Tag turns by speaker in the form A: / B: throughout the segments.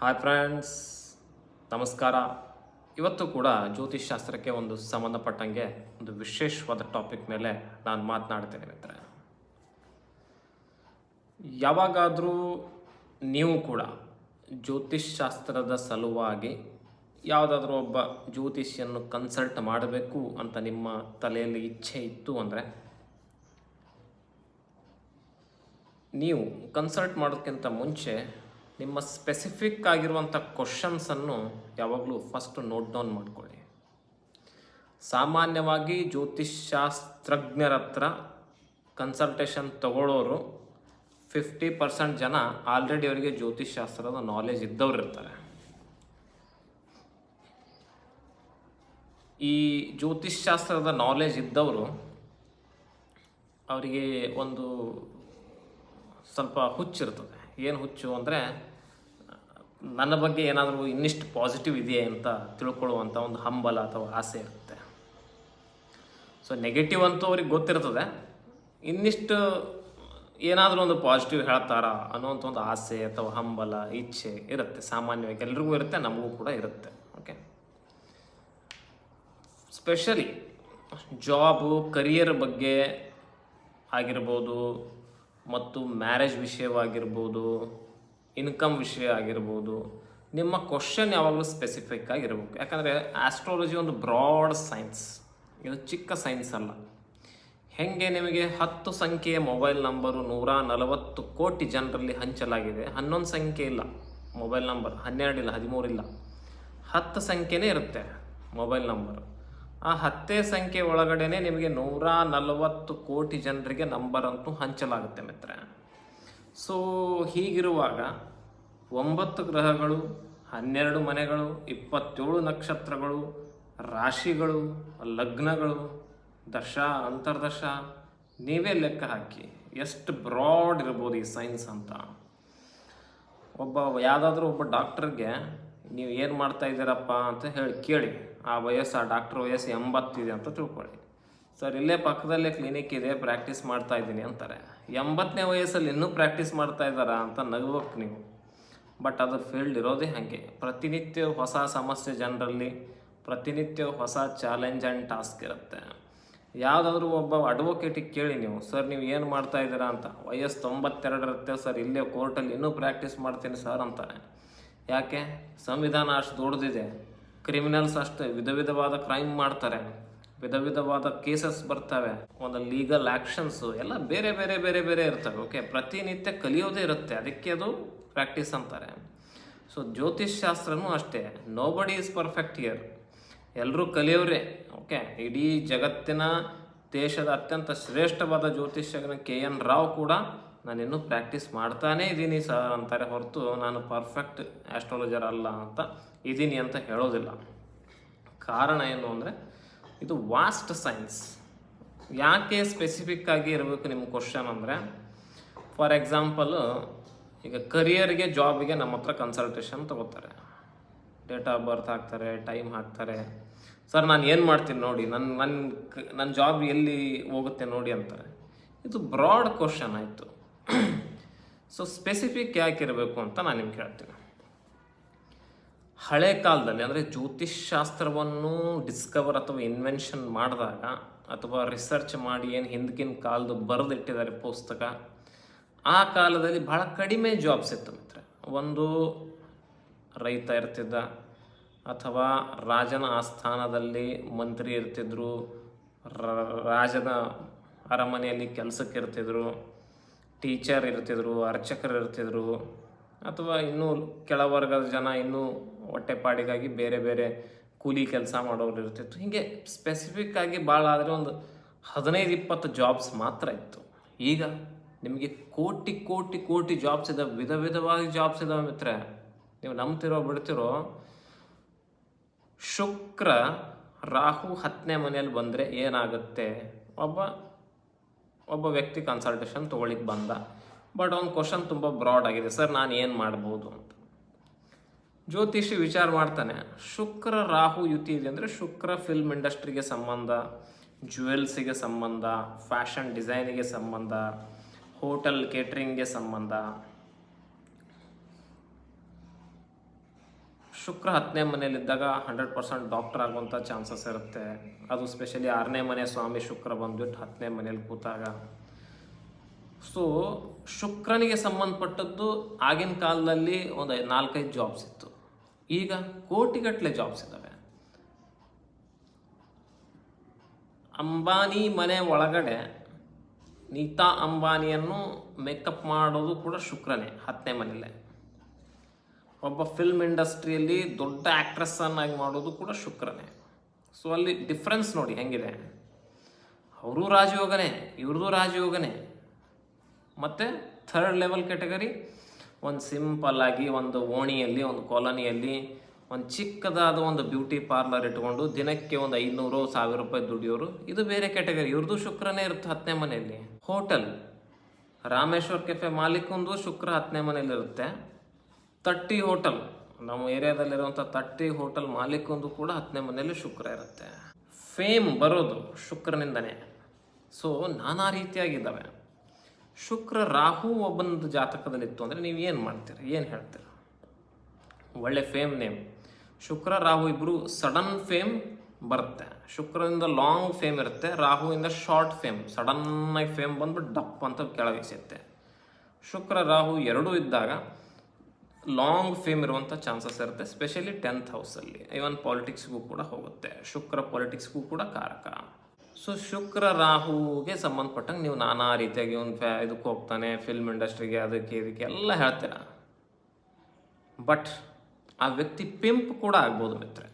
A: Hi friends ನಮಸ್ಕಾರ. ಇವತ್ತು ಕೂಡ ಜ್ಯೋತಿಷ್ಶಾಸ್ತ್ರಕ್ಕೆ ಒಂದು ಸಂಬಂಧಪಟ್ಟಂಗೆ ಒಂದು ವಿಶೇಷವಾದ ಟಾಪಿಕ್ ಮೇಲೆ ನಾನು ಮಾತನಾಡ್ತೇನೆ ಮಿತ್ರ ಯಾವಾಗಾದರೂ ನೀವು ಕೂಡ ಜ್ಯೋತಿಷ್ಶಾಸ್ತ್ರದ ಸಲುವಾಗಿ ಯಾವುದಾದ್ರೂ ಒಬ್ಬ ಜ್ಯೋತಿಷಿಯನ್ನು ಕನ್ಸಲ್ಟ್ ಮಾಡಬೇಕು ಅಂತ ನಿಮ್ಮ ತಲೆಯಲ್ಲಿ ಇಚ್ಛೆ ಇತ್ತು ಅಂದರೆ ನೀವು ಕನ್ಸಲ್ಟ್ ಮಾಡೋದಕ್ಕಿಂತ ಮುಂಚೆ ನಿಮ್ಮ ಸ್ಪೆಸಿಫಿಕ್ ಆಗಿರುವಂಥ ಕ್ವಶನ್ಸನ್ನು ಯಾವಾಗಲೂ ಫಸ್ಟ್ ನೋಟ್ ಡೌನ್ ಮಾಡ್ಕೊಳ್ಳಿ. ಸಾಮಾನ್ಯವಾಗಿ ಜ್ಯೋತಿಷ್ಶಾಸ್ತ್ರಜ್ಞರ ಹತ್ರ ಕನ್ಸಲ್ಟೇಷನ್ ತಗೊಳ್ಳೋರು ಫಿಫ್ಟಿ ಪರ್ಸೆಂಟ್ ಜನ ಆಲ್ರೆಡಿ ಅವರಿಗೆ ಜ್ಯೋತಿಷ್ಶಾಸ್ತ್ರದ ನಾಲೆಜ್ ಇದ್ದವ್ರು ಇರ್ತಾರೆ. ಈ ಜ್ಯೋತಿಷ್ಶಾಸ್ತ್ರದ ನಾಲೆಜ್ ಇದ್ದವರು ಅವರಿಗೆ ಒಂದು ಸ್ವಲ್ಪ ಹುಚ್ಚಿರ್ತದೆ ಏನು ಹುಚ್ಚು ಅಂದರೆ ನನ್ನ ಬಗ್ಗೆ ಏನಾದರೂ ಇನ್ನಿಷ್ಟು ಪಾಸಿಟಿವ್ ಇದೆಯೇ ಅಂತ ತಿಳ್ಕೊಳ್ಳುವಂಥ ಒಂದು ಹಂಬಲ ಅಥವಾ ಆಸೆ ಇರುತ್ತೆ. ಸೊ ನೆಗೆಟಿವ್ ಅಂತೂ ಅವ್ರಿಗೆ ಗೊತ್ತಿರ್ತದೆ. ಇನ್ನಿಷ್ಟು ಏನಾದರೂ ಒಂದು ಪಾಸಿಟಿವ್ ಹೇಳ್ತಾರಾ ಅನ್ನೋವಂಥ ಒಂದು ಆಸೆ ಅಥವಾ ಹಂಬಲ, ಇಚ್ಛೆ ಇರುತ್ತೆ. ಸಾಮಾನ್ಯವಾಗಿ ಎಲ್ರಿಗೂ ಇರುತ್ತೆ, ನಮಗೂ ಕೂಡ ಇರುತ್ತೆ. ಓಕೆ ಸ್ಪೆಷಲಿ ಜಾಬು ಕರಿಯರ್ ಬಗ್ಗೆ ಆಗಿರ್ಬೋದು ಮತ್ತು ಮ್ಯಾರೇಜ್ ವಿಷಯವಾಗಿರ್ಬೋದು ಇನ್ಕಮ್ ವಿಷಯ ಆಗಿರ್ಬೋದು, ನಿಮ್ಮ ಕ್ವಶನ್ ಯಾವಾಗಲೂ ಸ್ಪೆಸಿಫಿಕ್ ಆಗಿರಬೇಕು. ಯಾಕಂದರೆ ಆಸ್ಟ್ರಾಲಜಿ ಒಂದು ಬ್ರಾಡ್ ಸೈನ್ಸ್ ಇದು ಚಿಕ್ಕ ಸೈನ್ಸ್ ಅಲ್ಲ. ಹೆಂಗೆ ನಿಮಗೆ ಹತ್ತು ಸಂಖ್ಯೆಯ ಮೊಬೈಲ್ ನಂಬರು ನೂರ ನಲವತ್ತು ಕೋಟಿ ಜನರಲ್ಲಿ ಹಂಚಲಾಗಿದೆ? ಹನ್ನೊಂದು ಸಂಖ್ಯೆ ಇಲ್ಲ. ಮೊಬೈಲ್ ನಂಬರ್ ಹನ್ನೆರಡಿಲ್ಲ ಹದಿಮೂರಿಲ್ಲ ಹತ್ತು ಸಂಖ್ಯೆನೇ ಇರುತ್ತೆ ಮೊಬೈಲ್ ನಂಬರ್ ಆ ಹತ್ತೇ ಸಂಖ್ಯೆ ಒಳಗಡೆನೆ ನಿಮಗೆ ನೂರ ನಲವತ್ತು ಕೋಟಿ ಜನರಿಗೆ ನಂಬರ್ ಅಂತೂ ಹಂಚಲಾಗುತ್ತೆ ಮಿತ್ರ ಸೊ ಹೀಗಿರುವಾಗ ಒಂಬತ್ತು ಗ್ರಹಗಳು, ಹನ್ನೆರಡು ಮನೆಗಳು, ಇಪ್ಪತ್ತೇಳು ನಕ್ಷತ್ರಗಳು, ರಾಶಿಗಳು, ಲಗ್ನಗಳು, ದಶ, ಅಂತರ್ದಶ. ನೀವೇ ಲೆಕ್ಕ ಹಾಕಿ, ಎಷ್ಟು ಬ್ರಾಡ್ ಇರ್ಬೋದು ಈ ಸೈನ್ಸ್ ಅಂತ. ಒಬ್ಬ, ಯಾವುದಾದ್ರೂ ಒಬ್ಬ ಡಾಕ್ಟ್ರಿಗೆ, ನೀವು ಏನು ಮಾಡ್ತಾ ಇದ್ದೀರಪ್ಪ? ಅಂತ ಹೇಳಿ ಕೇಳಿ. ಆ ವಯಸ್ಸು, ಆ ಡಾಕ್ಟ್ರ್ ವಯಸ್ಸು ಎಂಬತ್ತಿದೆ ಅಂತ ತಿಳ್ಕೊಳ್ಳಿ. ಸರ್, ಇಲ್ಲೇ ಪಕ್ಕದಲ್ಲೇ ಕ್ಲಿನಿಕ್ ಇದೆ ಪ್ರಾಕ್ಟೀಸ್ ಮಾಡ್ತಾ ಇದ್ದೀನಿ ಅಂತಾರೆ. ಎಂಬತ್ತನೇ ವಯಸ್ಸಲ್ಲಿ ಇನ್ನೂ ಪ್ರಾಕ್ಟೀಸ್ ಮಾಡ್ತಾ ಇದ್ದಾರಾ ಅಂತ ನಗ್ಬೇಕು ನೀವು. ಬಟ್ ಅದು ಫೀಲ್ಡ್ ಇರೋದೇ ಹಾಗೆ. ಪ್ರತಿನಿತ್ಯ ಹೊಸ ಸಮಸ್ಯೆ ಜನರಲ್ಲಿ, ಪ್ರತಿನಿತ್ಯ ಹೊಸ ಚಾಲೆಂಜ್ ಆ್ಯಂಡ್ ಟಾಸ್ಕ್ ಇರುತ್ತೆ. ಯಾವುದಾದ್ರೂ ಒಬ್ಬ ಅಡ್ವೊಕೇಟಿಗೆ ಕೇಳಿ ನೀವು, ಸರ್, ನೀವು ಏನು ಮಾಡ್ತಾ ಇದ್ದೀರಾ ಅಂತ? ವಯಸ್ಸು ತೊಂಬತ್ತೆರಡು ಇರುತ್ತೆ ಸರ್, ಇಲ್ಲೇ ಕೋರ್ಟಲ್ಲಿ ಇನ್ನೂ ಪ್ರಾಕ್ಟೀಸ್ ಮಾಡ್ತೀನಿ ಸರ್, ಅಂತಾರೆ. ಯಾಕೆ? ಸಂವಿಧಾನ ಅಷ್ಟು ದೊಡ್ಡದಿದೆ. ಕ್ರಿಮಿನಲ್ಸ್ ಅಷ್ಟು, ವಿಧ ವಿಧವಾದ ಕ್ರೈಮ್ ಮಾಡ್ತಾರೆ. ವಿಧ ವಿಧವಾದ ಕೇಸಸ್ ಬರ್ತವೆ. ಒಂದು ಲೀಗಲ್ ಆ್ಯಕ್ಷನ್ಸು ಎಲ್ಲ ಬೇರೆ ಬೇರೆ ಬೇರೆ ಬೇರೆ ಇರ್ತವೆ ಓಕೆ ಪ್ರತಿನಿತ್ಯ ಕಲಿಯೋದೇ ಇರುತ್ತೆ. ಅದಕ್ಕೆ ಅದು ಪ್ರಾಕ್ಟೀಸ್ ಅಂತಾರೆ. ಸೊ ಜ್ಯೋತಿಷ್ ಶಾಸ್ತ್ರನೂ ಅಷ್ಟೇ. ನೋ ಬಡಿ ಈಸ್ ಪರ್ಫೆಕ್ಟ್ ಇಯರ್ ಎಲ್ಲರೂ ಕಲಿಯೋರೇ ಓಕೆ ಇಡೀ ಜಗತ್ತಿನ ದೇಶದ ಅತ್ಯಂತ ಶ್ರೇಷ್ಠವಾದ ಜ್ಯೋತಿಷ್ಯನ ಕೆ. ಎನ್. ರಾವ್ ಕೂಡ ನಾನು ಇನ್ನೂ ಪ್ರಾಕ್ಟೀಸ್ ಮಾಡ್ತಾನೇ ಇದ್ದೀನಿ ಸರ್ ಅಂತಾರೆ ಹೊರತು ನಾನು ಪರ್ಫೆಕ್ಟ್ ಆ್ಯಸ್ಟ್ರಾಲಜರ್ ಅಲ್ಲ ಅಂತ ಇದ್ದೀನಿ ಅಂತ ಹೇಳೋದಿಲ್ಲ. ಕಾರಣ ಏನು ಅಂದರೆ, ಇದು ವಾಸ್ಟ್ ಸೈನ್ಸ್ ಯಾಕೆ ಸ್ಪೆಸಿಫಿಕ್ ಆಗಿ ಇರಬೇಕು ನಿಮ್ಮ ಕ್ವಶನ್ ಅಂದರೆ ಫಾರ್ ಎಕ್ಸಾಂಪಲು ಈಗ ಕರಿಯರ್ಗೆ ಜಾಬ್ಗೆ ನಮ್ಮ ಹತ್ರ ಕನ್ಸಲ್ಟೇಷನ್ ತಗೋತಾರೆ. ಡೇಟ್ ಆಫ್ ಬರ್ತ್ ಹಾಕ್ತಾರೆ ಟೈಮ್ ಹಾಕ್ತಾರೆ. ಸರ್ ನಾನು ಏನು ಮಾಡ್ತೀನಿ ನೋಡಿ ನನ್ನ ನನ್ನ ನನ್ನ ಜಾಬ್ ಎಲ್ಲಿ ಹೋಗುತ್ತೆ ನೋಡಿ ಅಂತಾರೆ. ಇದು ಬ್ರಾಡ್ ಕ್ವಶನ್ ಆಯಿತು. ಸೊ ಸ್ಪೆಸಿಫಿಕ್ ಯಾಕೆ ಇರಬೇಕು ಅಂತ ನಾನು ನಿಮ್ಗೆ ಹೇಳ್ತೀನಿ. ಹಳೆ ಕಾಲದಲ್ಲಿ, ಅಂದರೆ ಜ್ಯೋತಿಷ್ಶಾಸ್ತ್ರವನ್ನು ಡಿಸ್ಕವರ್ ಅಥವಾ ಇನ್ವೆನ್ಷನ್ ಮಾಡಿದಾಗ, ಅಥವಾ ರಿಸರ್ಚ್ ಮಾಡಿ ಏನು ಹಿಂದಕಿನ ಕಾಲದ ಬರೆದಿಟ್ಟಿದ್ದಾರೆ ಪುಸ್ತಕ ಆ ಕಾಲದಲ್ಲಿ ಬಹಳ ಕಡಿಮೆ ಜಾಬ್ಸ್ ಇತ್ತು ಮಿತ್ರ. ಒಂದು ರೈತ ಇರ್ತಿದ್ದ ಅಥವಾ ರಾಜನ ಆಸ್ಥಾನದಲ್ಲಿ ಮಂತ್ರಿ ಇರ್ತಿದ್ರು ರಾಜನ ಅರಮನೆಯಲ್ಲಿ ಕೆಲಸಕ್ಕೆ ಇರ್ತಿದ್ರು ಟೀಚರ್ ಇರ್ತಿದ್ರು, ಅರ್ಚಕರು ಇರ್ತಿದ್ರು, ಅಥವಾ ಇನ್ನೂ ಕೆಳವರ್ಗದ ಜನ ಇನ್ನೂ ಹೊಟ್ಟೆಪಾಡಿಗಾಗಿ ಬೇರೆ ಬೇರೆ ಕೂಲಿ ಕೆಲಸ ಮಾಡೋರು ಇರ್ತಿತ್ತು. ಹೀಗೆ ಸ್ಪೆಸಿಫಿಕ್ ಆಗಿ ಭಾಳ ಆದರೆ ಒಂದು ಹದಿನೈದು, ಇಪ್ಪತ್ತು ಜಾಬ್ಸ್ ಮಾತ್ರ ಇತ್ತು. ಈಗ ನಿಮಗೆ ಕೋಟಿ ಕೋಟಿ ಕೋಟಿ ಜಾಬ್ಸ್ ಇದಾವೆ, ವಿಧ ವಿಧವಾಗಿ ಜಾಬ್ಸ್ ಇದಾವೆ ಮಿತ್ರ ನೀವು ನಂಬ್ತಿರೋ, ಬಿಡ್ತಿರೋ, ಶುಕ್ರ ರಾಹು ಹತ್ತನೇ ಮನೆಯಲ್ಲಿ ಬಂದರೆ ಏನಾಗುತ್ತೆ? ಒಬ್ಬ ಒಬ್ಬ ವ್ಯಕ್ತಿ ಕನ್ಸಲ್ಟೇಷನ್ ತೊಗೊಳಿಕ್ಕೆ ಬಂದ. ಬಟ್ ಅವ್ನ ಕ್ವಶನ್ ತುಂಬ ಬ್ರಾಡ್ ಆಗಿದೆ. ಸರ್, ನಾನು ಏನು ಮಾಡ್ಬೋದು? ಅಂತ. ಜ್ಯೋತಿಷಿ ವಿಚಾರ ಮಾಡ್ತಾನೆ. ಶುಕ್ರ ರಾಹು ಯುತಿ ಇದೆ ಅಂದರೆ ಶುಕ್ರ ಫಿಲ್ಮ್ ಇಂಡಸ್ಟ್ರಿಗೆ ಸಂಬಂಧ ಜ್ಯುವೆಲ್ಸಿಗೆ ಸಂಬಂಧ ಫ್ಯಾಷನ್ ಡಿಸೈನಿಗೆ ಸಂಬಂಧ ಹೋಟೆಲ್ ಕೇಟ್ರಿಂಗ್ಗೆ ಸಂಬಂಧ. ಶುಕ್ರ ಹತ್ತನೇ ಮನೆಯಲ್ಲಿದ್ದಾಗ ಹಂಡ್ರೆಡ್ ಪರ್ಸೆಂಟ್ ಡಾಕ್ಟರ್ ಆಗುವಂಥ ಚಾನ್ಸಸ್ ಇರುತ್ತೆ. ಅದು ಸ್ಪೆಷಲಿ ಆರನೇ ಮನೆ ಸ್ವಾಮಿ ಶುಕ್ರ ಬಂದ್ಬಿಟ್ಟು ಹತ್ತನೇ ಮನೇಲಿ ಕೂತಾಗ. ಸೊ ಶುಕ್ರನಿಗೆ ಸಂಬಂಧಪಟ್ಟದ್ದು ಆಗಿನ ಕಾಲದಲ್ಲಿ ಒಂದು ನಾಲ್ಕೈದು ಜಾಬ್ಸ್ ಇತ್ತು. ಈಗ ಕೋಟಿಗಟ್ಟಲೆ ಜಾಬ್ಸ್ ಇದ್ದಾವೆ ಅಂಬಾನಿ ಮನೆ ಒಳಗಡೆ ನೀತಾ ಅಂಬಾನಿಯನ್ನು ಮೇಕಪ್ ಮಾಡೋದು ಕೂಡ ಶುಕ್ರನೇ, ಹತ್ತನೇ ಮನೆಯಲ್ಲೇ. ಒಬ್ಬ ಫಿಲ್ಮ್ ಇಂಡಸ್ಟ್ರಿಯಲ್ಲಿ ದೊಡ್ಡ ಆ್ಯಕ್ಟ್ರೆಸ್ಸನ್ನಾಗಿ ಮಾಡೋದು ಕೂಡ ಶುಕ್ರನೇ. ಸೊ ಅಲ್ಲಿ ಡಿಫ್ರೆನ್ಸ್ ನೋಡಿ ಹೆಂಗಿದೆ? ಅವರು ರಾಜಯೋಗನೇ ಇವ್ರದ್ದು ರಾಜಯೋಗನೇ. ಮತ್ತು ಥರ್ಡ್ ಲೆವೆಲ್ ಕ್ಯಾಟಗರಿ ಒಂದು ಸಿಂಪಲ್ ಆಗಿ ಒಂದು ಓಣಿಯಲ್ಲಿ, ಒಂದು ಕಾಲೋನಿಯಲ್ಲಿ ಒಂದು ಚಿಕ್ಕದಾದ ಒಂದು ಬ್ಯೂಟಿ ಪಾರ್ಲರ್ ಇಟ್ಕೊಂಡು ದಿನಕ್ಕೆ ಒಂದು ಐನೂರು ಸಾವಿರ ರೂಪಾಯಿ ದುಡಿಯೋರು. ಇದು ಬೇರೆ ಕ್ಯಾಟಗರಿ. ಇವ್ರದ್ದು ಶುಕ್ರನೇ ಇರುತ್ತೆ ಹತ್ತನೇ ಮನೆಯಲ್ಲಿ. ಹೋಟೆಲ್. ರಾಮೇಶ್ವರ್ ಕೆಫೆ ಮಾಲೀಕಂದು ಶುಕ್ರ ಹತ್ತನೇ ಮನೆಯಲ್ಲಿರುತ್ತೆ ತಟ್ಟಿ ಹೋಟೆಲ್. ನಮ್ಮ ಏರಿಯಾದಲ್ಲಿರುವಂಥ ತಟ್ಟಿ ಹೋಟೆಲ್ ಮಾಲೀಕಂದು ಕೂಡ ಹತ್ತನೇ ಮನೆಯಲ್ಲಿ ಶುಕ್ರ ಇರುತ್ತೆ. ಫೇಮ್ ಬರೋದು ಶುಕ್ರನಿಂದನೇ. ಸೊ ನಾನಾ ರೀತಿಯಾಗಿದ್ದಾವೆ. ಶುಕ್ರ ರಾಹು ಒಬ್ಬನದು ಜಾತಕದಲ್ಲಿತ್ತು ಅಂದರೆ ನೀವು ಏನು ಮಾಡ್ತೀರಿ? ಏನು ಹೇಳ್ತೀರ? ಒಳ್ಳೆ ಫೇಮ್ ನೇಮ್. ಶುಕ್ರ, ರಾಹು ಇಬ್ಬರು ಸಡನ್ ಫೇಮ್ ಬರುತ್ತೆ. ಶುಕ್ರದಿಂದ ಲಾಂಗ್ ಫೇಮ್ ಇರುತ್ತೆ, ರಾಹುವಿಂದ ಶಾರ್ಟ್ ಫೇಮ್ ಸಡನ್ನಾಗಿ ಫೇಮ್ ಬಂದ್ಬಿಟ್ಟು ಡಪ್ ಅಂತ ಕೆಳಗೆ ಸಿಗುತ್ತೆ ಶುಕ್ರ, ರಾಹು ಎರಡೂ ಇದ್ದಾಗ ಲಾಂಗ್ ಫೇಮ್ ಇರುವಂಥ ಚಾನ್ಸಸ್ ಇರುತ್ತೆ ಸ್ಪೆಷಲಿ ಟೆಂತ್ ಹೌಸಲ್ಲಿ ಇವನ್ ಪಾಲಿಟಿಕ್ಸ್ಗೂ ಕೂಡ ಹೋಗುತ್ತೆ. ಶುಕ್ರ ಪಾಲಿಟಿಕ್ಸ್ಗೂ ಕೂಡ ಕಾರಕ. ಸೊ ಶುಕ್ರ, ರಾಹುಗೆ ಸಂಬಂಧಪಟ್ಟಂಗೆ ನೀವು ನಾನಾ ರೀತಿಯಾಗಿ ಒಂದು ಫ್ಯಾ ಇದಕ್ಕೆ ಹೋಗ್ತಾನೆ ಫಿಲ್ಮ್ ಇಂಡಸ್ಟ್ರಿಗೆ ಅದಕ್ಕೆ, ಇದಕ್ಕೆ ಎಲ್ಲ ಹೇಳ್ತೀರ? ಬಟ್ ಆ ವ್ಯಕ್ತಿ ಪಿಂಪ್ ಕೂಡ ಆಗ್ಬೋದು ಮಿತ್ರೆ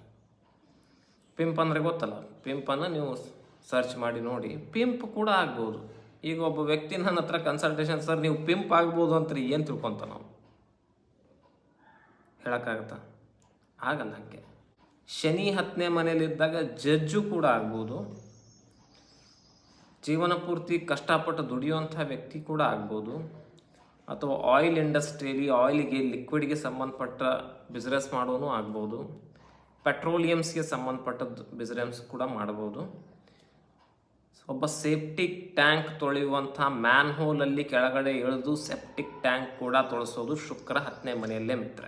A: ಪಿಂಪ್ ಅಂದರೆ ಗೊತ್ತಲ್ಲ, ಪಿಂಪನ್ನು ನೀವು ಸರ್ಚ್ ಮಾಡಿ ನೋಡಿ, ಪಿಂಪ್ ಕೂಡ ಆಗ್ಬೋದು. ಈಗ ಒಬ್ಬ ವ್ಯಕ್ತಿ ನನ್ನ ಹತ್ರ ಕನ್ಸಲ್ಟೇಷನ್ ಸರ್, ನೀವು ಪಿಂಪ್ ಆಗ್ಬೋದು ಅಂತ ಏನು ತಿಳ್ಕೊಂತ ನಾವು? ಹೇಳೋಕ್ಕಾಗತ್ತ? ಆಗಲ್ಲ ಹಾಗೆ. ಶನಿ ಹತ್ತನೇ ಮನೇಲಿದ್ದಾಗ ಜಜ್ಜು ಕೂಡ ಆಗ್ಬೋದು. ಜೀವನ ಪೂರ್ತಿ ಕಷ್ಟಪಟ್ಟು ದುಡಿಯುವಂಥ ವ್ಯಕ್ತಿ ಕೂಡ ಆಗ್ಬೋದು. ಅಥವಾ ಆಯಿಲ್ ಇಂಡಸ್ಟ್ರಿಯಲ್ಲಿ ಆಯಿಲ್ಗೆ ಲಿಕ್ವಿಡ್ಗೆ ಸಂಬಂಧಪಟ್ಟ ಬಿಸ್ನೆಸ್ ಮಾಡೋನು ಆಗ್ಬೋದು. ಪೆಟ್ರೋಲಿಯಮ್ಸ್ಗೆ ಸಂಬಂಧಪಟ್ಟದ್ದು ಬಿಸ್ನೆಸ್ ಕೂಡ ಮಾಡ್ಬೋದು. ಒಬ್ಬ ಸೇಫ್ಟಿಕ್ ಟ್ಯಾಂಕ್ ತೊಳೆಯುವಂಥ ಮ್ಯಾನ್ ಹೋಲಲ್ಲಿ ಕೆಳಗಡೆ ಇಳಿದು ಸೆಪ್ಟಿಕ್ ಟ್ಯಾಂಕ್ ಕೂಡ ತೊಳಸೋದು ಶುಕ್ರ ಹತ್ತನೇ ಮನೆಯಲ್ಲೇ ಮಿತ್ರ.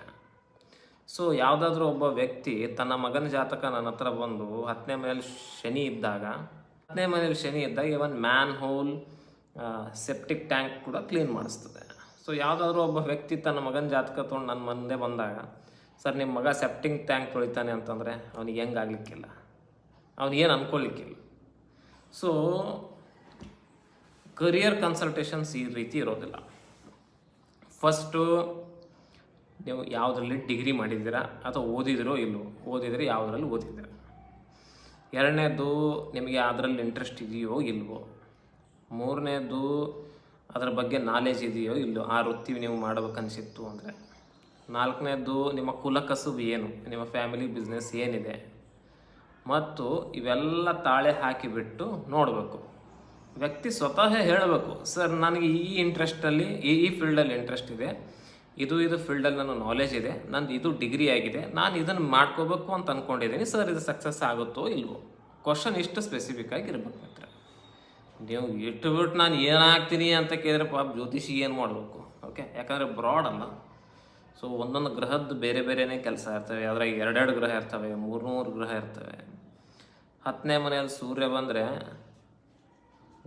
A: ಸೊ ಯಾವುದಾದ್ರೂ ಒಬ್ಬ ವ್ಯಕ್ತಿ ತನ್ನ ಮಗನ ಜಾತಕ ನನ್ನ ಹತ್ರ ಬಂದು ಹತ್ತನೇ ಮನೆಯಲ್ಲಿ ಶನಿ ಇದ್ದಾಗ, ಹತ್ತನೇ ಮನೆಯಲ್ಲಿ ಶನಿ ಇದ್ದಾಗ even manhole septic tank ಕೂಡ ಕ್ಲೀನ್ ಮಾಡಿಸ್ತದೆ. ಸೊ ಯಾವುದಾದ್ರೂ ಒಬ್ಬ ವ್ಯಕ್ತಿ ತನ್ನ ಮಗನ ಜಾತಕ ತೊಗೊಂಡು ನನ್ನ ಮುಂದೆ ಬಂದಾಗ, ಸರ್ ನಿಮ್ಮ ಮಗ ಸೆಪ್ಟಿಂಗ್ ಟ್ಯಾಂಕ್ ತೊಳಿತಾನೆ ಅಂತಂದರೆ ಅವ್ನಿಗೆ ಹೆಂಗೆ ಆಗಲಿಕ್ಕಿಲ್ಲ? ಅವನಿಗೇನು ಅನ್ಕೊಳ್ಲಿಕ್ಕಿಲ್ಲ? ಸೊ ಕರಿಯರ್ ಕನ್ಸಲ್ಟೇಷನ್ಸ್ ಈ ರೀತಿ ಇರೋದಿಲ್ಲ. ಫಸ್ಟು ನೀವು ಯಾವುದರಲ್ಲಿ ಡಿಗ್ರಿ ಮಾಡಿದ್ದೀರಾ ಅಥವಾ ಓದಿದಿರೋ ಇಲ್ಲೋ, ಓದಿದರೆ ಯಾವುದರಲ್ಲಿ ಓದಿದ್ದೀರಾ? ಎರಡನೇದು ನಿಮಗೆ ಅದರಲ್ಲಿ ಇಂಟ್ರೆಸ್ಟ್ ಇದೆಯೋ ಇಲ್ವೋ? ಮೂರನೇದು ಅದರ ಬಗ್ಗೆ ನಾಲೆಜ್ ಇದೆಯೋ ಇಲ್ಲೋ, ಆ ವೃತ್ತಿ ನೀವು ಮಾಡಬೇಕನ್ಸಿತ್ತು ಅಂದರೆ. ನಾಲ್ಕನೇದು ನಿಮ್ಮ ಕುಲಕಸುಬು ಏನು? ನಿಮ್ಮ ಫ್ಯಾಮಿಲಿ ಬಿಸ್ನೆಸ್ ಏನಿದೆ? ಮತ್ತು ಇವೆಲ್ಲ ತಾಳೆ ಹಾಕಿಬಿಟ್ಟು ನೋಡಬೇಕು. ವ್ಯಕ್ತಿ ಸ್ವತಃ ಹೇಳಬೇಕು, ಸರ್, ನನಗೆ ಈ ಇಂಟ್ರೆಸ್ಟಲ್ಲಿ ಈ ಈ ಫೀಲ್ಡಲ್ಲಿ ಇಂಟ್ರೆಸ್ಟ್ ಇದೆ. ಇದು ಇದು ಫೀಲ್ಡಲ್ಲಿ ನನ್ನ ನಾಲೆಜ್ ಇದೆ. ನಂದು ಇದು ಡಿಗ್ರಿ ಆಗಿದೆ. ನಾನು ಇದನ್ನು ಮಾಡ್ಕೋಬೇಕು ಅಂತ ಅಂದ್ಕೊಂಡಿದ್ದೀನಿ ಸರ್, ಇದು ಸಕ್ಸಸ್ ಆಗುತ್ತೋ ಇಲ್ವೋ? ಕ್ವಶನ್ ಇಷ್ಟು ಸ್ಪೆಸಿಫಿಕ್ ಆಗಿರ್ಬೇಕು ಮಾತ್ರ ನೀವು ಇಟ್ಟು ಬಿಟ್ಟು ನಾನು ಏನಾಗ್ತೀನಿ ಅಂತ ಕೇಳಿದ್ರೆ ಪಾಪ ಜ್ಯೋತಿಷಿ ಏನು ಮಾಡಬೇಕು? ಓಕೆ ಯಾಕಂದರೆ ಬ್ರಾಡ್ ಅಲ್ಲ. ಸೊ ಒಂದೊಂದು ಗ್ರಹದ್ದು ಬೇರೆ ಬೇರೆನೇ ಕೆಲಸ ಇರ್ತವೆ. ಅದ್ರಾಗ ಎರಡೆರಡು ಗ್ರಹ ಇರ್ತವೆ ಮೂರು ಮೂರು ಗ್ರಹ ಇರ್ತವೆ. ಹತ್ತನೇ ಮನೆಯಲ್ಲಿ ಸೂರ್ಯ ಬಂದರೆ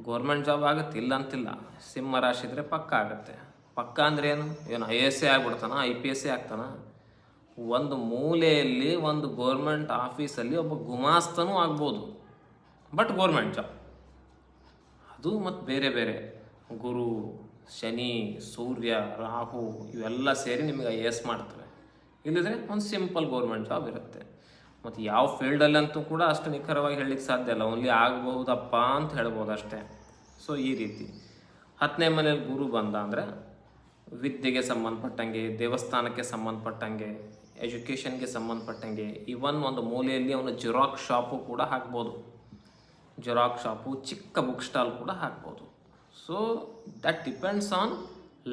A: ಗೌರ್ಮೆಂಟ್ ಜಾಬ್ ಆಗುತ್ತೆ ಇಲ್ಲ ಅಂತಿಲ್ಲ ಸಿಂಹ ರಾಶಿ ಇದ್ರೆ ಪಕ್ಕ ಆಗುತ್ತೆ. ಪಕ್ಕ ಅಂದ್ರೆ ಏನು? ಏನು ಐ ಎಸ್ ಎ ಆಗ್ಬಿಡ್ತಾನ? ಐ ಪಿ ಎಸ್ ಎ ಆಗ್ತಾನ? ಒಂದು ಮೂಲೆಯಲ್ಲಿ, ಒಂದು ಗೌರ್ಮೆಂಟ್ ಆಫೀಸಲ್ಲಿ ಒಬ್ಬ ಗುಮಾಸ್ತನೂ ಆಗ್ಬೋದು. ಬಟ್ ಗೌರ್ಮೆಂಟ್ ಜಾಬ್ ಅದು ಮತ್ತು ಬೇರೆ ಬೇರೆ. ಗುರು, ಶನಿ, ಸೂರ್ಯ, ರಾಹು ಇವೆಲ್ಲ ಸೇರಿ ನಿಮಗೆ ಐ ಎಸ್ ಮಾಡ್ತವೆ. ಇಲ್ಲದ್ರೆ ಒಂದು ಸಿಂಪಲ್ ಗೌರ್ಮೆಂಟ್ ಜಾಬ್ ಇರುತ್ತೆ. ಮತ್ತು ಯಾವ ಫೀಲ್ಡಲ್ಲಂತೂ ಕೂಡ ಅಷ್ಟು ನಿಖರವಾಗಿ ಹೇಳಲಿಕ್ಕೆ ಸಾಧ್ಯ ಇಲ್ಲ. ಓನ್ಲಿ ಆಗಬಹುದಪ್ಪ ಅಂತ ಹೇಳ್ಬೋದು ಅಷ್ಟೇ. ಸೊ ಈ ರೀತಿ. ಹತ್ತನೇ ಮನೇಲಿ ಗುರು ಬಂದ ಅಂದರೆ ವಿದ್ಯೆಗೆ ಸಂಬಂಧಪಟ್ಟಂಗೆ, ದೇವಸ್ಥಾನಕ್ಕೆ ಸಂಬಂಧಪಟ್ಟಂಗೆ ಎಜುಕೇಷನ್ಗೆ ಸಂಬಂಧಪಟ್ಟಂಗೆ ಇವನ್ ಒಂದು ಮೂಲೆಯಲ್ಲಿ ಅವನು ಜಿರಾಕ್ಸ್ ಶಾಪು ಕೂಡ ಹಾಕ್ಬೋದು. ಜೆರಾಕ್ಸ್ ಶಾಪು ಚಿಕ್ಕ ಬುಕ್ ಸ್ಟಾಲ್ ಕೂಡ ಹಾಕ್ಬೋದು. So that depends on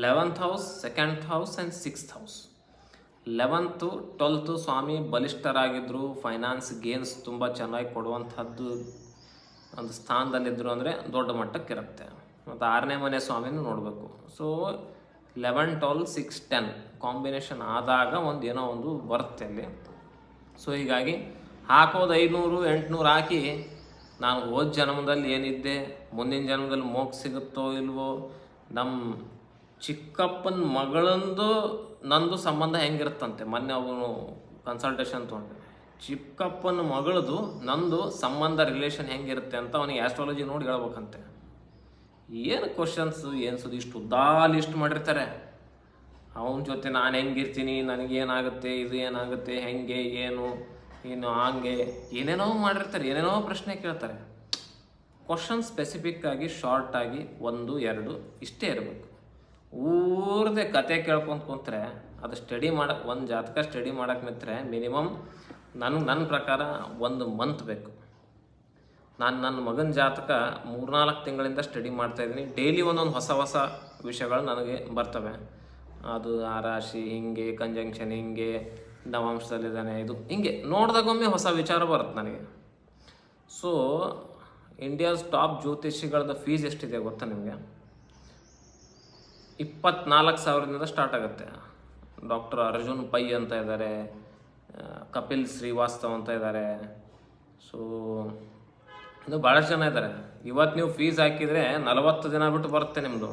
A: eleventh house second house and sixth house eleventh twelfth ಸ್ವಾಮಿ ಬಲಿಷ್ಠರಾಗಿದ್ದರು ಫೈನಾನ್ಸ್ ಗೇನ್ಸ್ ತುಂಬ ಚೆನ್ನಾಗಿ ಕೊಡುವಂಥದ್ದು ಒಂದು ಸ್ಥಾನದಲ್ಲಿದ್ದರು ಅಂದರೆ ದೊಡ್ಡ ಮಟ್ಟಕ್ಕೆ ಇರುತ್ತೆ. ಮತ್ತು ಆರನೇ ಮನೆ ಸ್ವಾಮಿನೂ ನೋಡಬೇಕು. So eleven twelve six ten combination ಆದಾಗ ಒಂದು ಏನೋ ಒಂದು ಬರುತ್ತೆ ಅಲ್ಲಿ. ಸೊ ಹೀಗಾಗಿ ಹಾಕೋದು ಐನೂರು, ಎಂಟುನೂರು ಹಾಕಿ ನಾನು ಹೋದ ಜನ್ಮದಲ್ಲಿ ಏನಿದ್ದೆ, ಮುಂದಿನ ಜನ್ಮದಲ್ಲಿ ಮೋಕ್ಷ ಸಿಗುತ್ತೋ ಇಲ್ವೋ, ನಮ್ಮ ಚಿಕ್ಕಪ್ಪನ ಮಗಳಂದು ನಂದು ಸಂಬಂಧ ಹೆಂಗಿರುತ್ತಂತೆ? ಮೊನ್ನೆ ಅವನು ಕನ್ಸಲ್ಟೇಷನ್ ತೊಗೊಂಡೆ. ಚಿಕ್ಕಪ್ಪನ ಮಗಳದು ನಂದು ಸಂಬಂಧ ರಿಲೇಷನ್ ಹೆಂಗಿರುತ್ತೆ ಅಂತ ಅವನಿಗೆ ಆಸ್ಟ್ರಾಲಜಿ ನೋಡಿ ಹೇಳ್ಬೇಕಂತೆ. ಏನು ಕ್ವಶನ್ಸ್ ಏನು ಸುದ್ದಿ? ಇಷ್ಟು ಉದ್ದಾ ಲಿಸ್ಟ್ ಮಾಡಿರ್ತಾರೆ. ಅವನ ಜೊತೆ ನಾನು ಹೆಂಗಿರ್ತೀನಿ, ನನಗೇನಾಗುತ್ತೆ, ಇದು ಏನಾಗುತ್ತೆ, ಹೆಂಗೆ, ಏನು? ಏನು ಹಂಗೆ ಏನೇನೋ ಮಾಡಿರ್ತಾರೆ, ಏನೇನೋ ಪ್ರಶ್ನೆ ಕೇಳ್ತಾರೆ. ಕ್ವಶನ್ ಸ್ಪೆಸಿಫಿಕ್ ಆಗಿ ಶಾರ್ಟ್ ಆಗಿ, ಒಂದು, ಎರಡು, ಇಷ್ಟೇ ಇರಬೇಕು. ಊರದೆ ಕತೆ ಕೇಳ್ಕೊಂತ ಕುಂತ್ರೆ, ಅದು ಸ್ಟಡಿ ಮಾಡಕ್ಕೆ ಒಂದು ಜಾತಕ ಸ್ಟಡಿ ಮಾಡಕ್ಕೆ ಮಿತ್ರೆ ಮಿನಿಮಮ್ ನನಗೆ ನನ್ನ ಪ್ರಕಾರ ಒಂದು ಮಂತ್ ಬೇಕು. ನಾನು ನನ್ನ ಮಗನ ಜಾತಕ ಮೂರ್ನಾಲ್ಕು ತಿಂಗಳಿಂದ ಸ್ಟಡಿ ಮಾಡ್ತಾ ಇದ್ದೀನಿ. ಡೈಲಿ ಒಂದೊಂದು ಹೊಸ ಹೊಸ ವಿಷಯಗಳು ನನಗೆ ಬರ್ತವೆ. ಅದು ಆ ರಾಶಿ ಹಿಂಗೆ ಕಂಜಂಕ್ಷನ್ ಹಿಂಗೆ ನವಾಂಶದಲ್ಲಿದ್ದಾನೆ ಇದು. ಹಿಂಗೆ ನೋಡಿದಾಗೊಮ್ಮೆ ಹೊಸ ವಿಚಾರ ಬರುತ್ತೆ ನನಗೆ. ಸೊ ಇಂಡಿಯಾಸ್ ಟಾಪ್ ಜ್ಯೋತಿಷಿಗಳದ ಫೀಸ್ ಎಷ್ಟಿದೆ ಗೊತ್ತಾ ನಿಮಗೆ? ಇಪ್ಪತ್ನಾಲ್ಕು ಸಾವಿರದಿಂದ ಸ್ಟಾರ್ಟ್ ಆಗುತ್ತೆ. ಡಾಕ್ಟರ್ ಅರ್ಜುನ್ ಪೈ ಅಂತ ಇದ್ದಾರೆ ಕಪಿಲ್ ಶ್ರೀವಾಸ್ತವ್ ಅಂತ ಇದ್ದಾರೆ. ಸೊ ಇದು ಭಾಳಷ್ಟು ಜನ ಇದ್ದಾರೆ. ಇವತ್ತು ನೀವು ಫೀಸ್ ಹಾಕಿದರೆ ನಲವತ್ತು ದಿನ ಬಿಟ್ಟು ಬರುತ್ತೆ ನಿಮ್ಮದು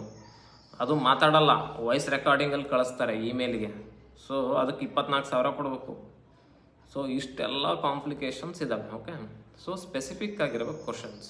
A: ಅದು ಮಾತಾಡಲ್ಲ ವಾಯ್ಸ್ ರೆಕಾರ್ಡಿಂಗಲ್ಲಿ ಕಳಿಸ್ತಾರೆ ಇಮೇಲ್ಗೆ ಸೊ ಅದಕ್ಕೆ ಇಪ್ಪತ್ನಾಲ್ಕು ಸಾವಿರ ಕೊಡಬೇಕು. ಸೊ ಇಷ್ಟೆಲ್ಲ ಕಾಂಪ್ಲಿಕೇಶನ್ಸ್ ಇದ್ದಾವೆ ಓಕೆ ಸೊ ಸ್ಪೆಸಿಫಿಕ್ ಆಗಿರ್ಬೇಕು ಕ್ವಶನ್ಸ್